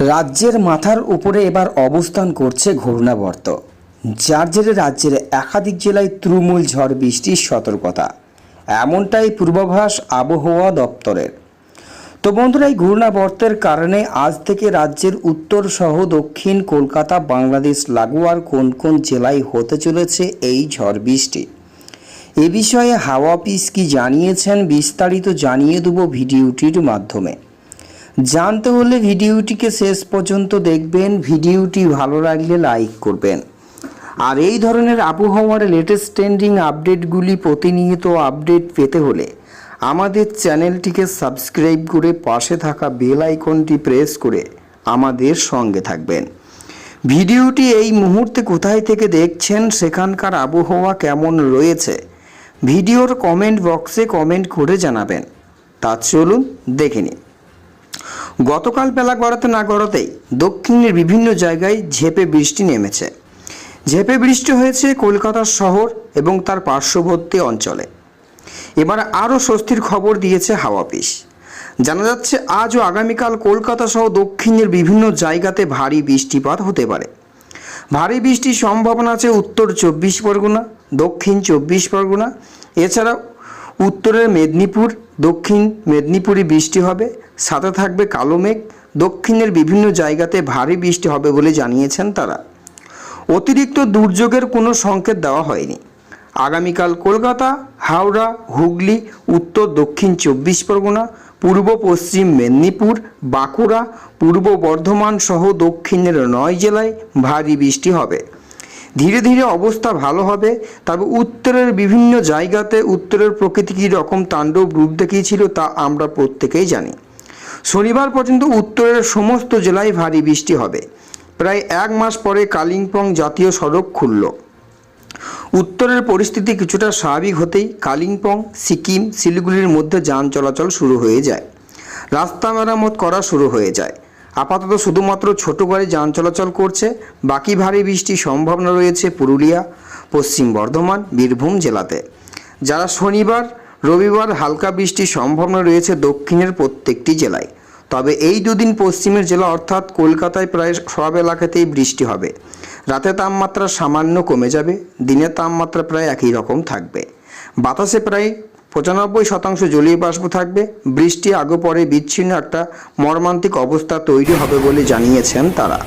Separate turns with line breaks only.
রাজ্যের মাথার উপরে এবার অবস্থান করছে ঘূর্ণাবর্ত, যার জেরে রাজ্যের একাধিক জেলায় তৃণমূল ঝড় বৃষ্টির সতর্কতা। এমনটাই পূর্বাভাস আবহাওয়া দপ্তরের। তো বন্ধুরা, এই ঘূর্ণাবর্তের কারণে আজ থেকে রাজ্যের উত্তর সহ দক্ষিণ কলকাতা, বাংলাদেশ, লাগোয়ার কোন কোন জেলায় হতে চলেছে এই ঝড় বৃষ্টি? এ বিষয়ে হাওয়া পিস কি জানিয়েছেন বিস্তারিত জানিয়ে দেবো ভিডিওটির মাধ্যমে। জানতে হলে ভিডিওটিকে শেষ পর্যন্ত দেখবেন, ভিডিওটি ভালো লাগলে লাইক করবেন। আর এই ধরনের আবহাওয়ার লেটেস্ট ট্রেন্ডিং আপডেটগুলি প্রতিনিয়ত আপডেট পেতে হলে আমাদের চ্যানেলটিকে সাবস্ক্রাইব করে পাশে থাকা বেল আইকনটি প্রেস করে আমাদের সঙ্গে থাকবেন। ভিডিওটি এই মুহূর্তে কোথায় থেকে দেখছেন, সেখানকার আবহাওয়া কেমন রয়েছে, ভিডিওর কমেন্ট বক্সে কমেন্ট করে জানাবেন। তা চলুন দেখে নিন গতকাল বেলা গড়াতে না গড়াতেই দক্ষিণের বিভিন্ন জায়গায় ঝেপে বৃষ্টি নেমেছে। ঝেপে বৃষ্টি হয়েছে কলকাতা শহর এবং তার পার্শ্ববর্তী অঞ্চলে। এবার আরও স্বস্তির খবর দিয়েছে হাওয়া অফিস। জানা যাচ্ছে আজ ও আগামীকাল কলকাতা সহ দক্ষিণের বিভিন্ন জায়গাতে ভারী বৃষ্টিপাত হতে পারে। ভারী বৃষ্টির সম্ভাবনা আছে উত্তর চব্বিশ পরগনা, দক্ষিণ চব্বিশ পরগনা এছাড়া উত্তরের মেদিনীপুর দক্ষিণ মেদিনীপুরে বৃষ্টি হবে, সাথে থাকবে কালো মেঘ, দক্ষিণের বিভিন্ন জায়গাতে ভারী বৃষ্টি হবে বলে জানিয়েছেন তারা। অতিরিক্ত দুর্যোগের কোনো সংকেত দেওয়া হয়নি। আগামীকাল কলকাতা, হাওড়া, হুগলি, উত্তর, দক্ষিণ চব্বিশ পরগনা, পূর্ব পশ্চিম মেদিনীপুর, বাঁকুড়া, পূর্ব বর্ধমান সহ দক্ষিণের নয় জেলায় ভারী বৃষ্টি হবে। ধীরে ধীরে অবস্থা ভালো হবে। তবে উত্তরের বিভিন্ন জায়গাতে উত্তরের প্রকৃতি কী রকম তাণ্ডব রূপ দেখিয়েছিল তা আমরা প্রত্যেকেই জানি। শনিবার পর্যন্ত উত্তরের সমস্ত জেলায় ভারী বৃষ্টি হবে। প্রায় এক মাস পরে কালিম্পং জাতীয় সড়ক খুলল। উত্তরের পরিস্থিতি কিছুটা স্বাভাবিক হতেই কালিম্পং, সিকিম, শিলিগুড়ির মধ্যে যান চলাচল শুরু হয়ে যায়। রাস্তা মেরামত করা শুরু হয়ে যায়। আপাতত শুধুমাত্র ছোট গাড়ি যান চলাচল করছে, বাকি ভারী বৃষ্টির সম্ভাবনা রয়েছে পুরুলিয়া, পশ্চিম বর্ধমান, বীরভূম জেলাতে। যারা শনিবার, রবিবার হালকা বৃষ্টির সম্ভাবনা রয়েছে দক্ষিণের প্রত্যেকটি জেলায়। তবে এই দুদিন পশ্চিমের জেলা অর্থাৎ কলকাতায় প্রায় সব এলাকাতেই বৃষ্টি হবে। রাতে তাপমাত্রা সামান্য কমে যাবে, দিনের তাপমাত্রা প্রায় একই রকম থাকবে। বাতাসে প্রায় পঁচানব্বই শতাংশ জলীয় বাষ্প থাকবে। বৃষ্টি আগে পরে বিচ্ছিন্ন একটা মর্মান্তিক অবস্থা তৈরি হবে বলে জানিয়েছেন তারা।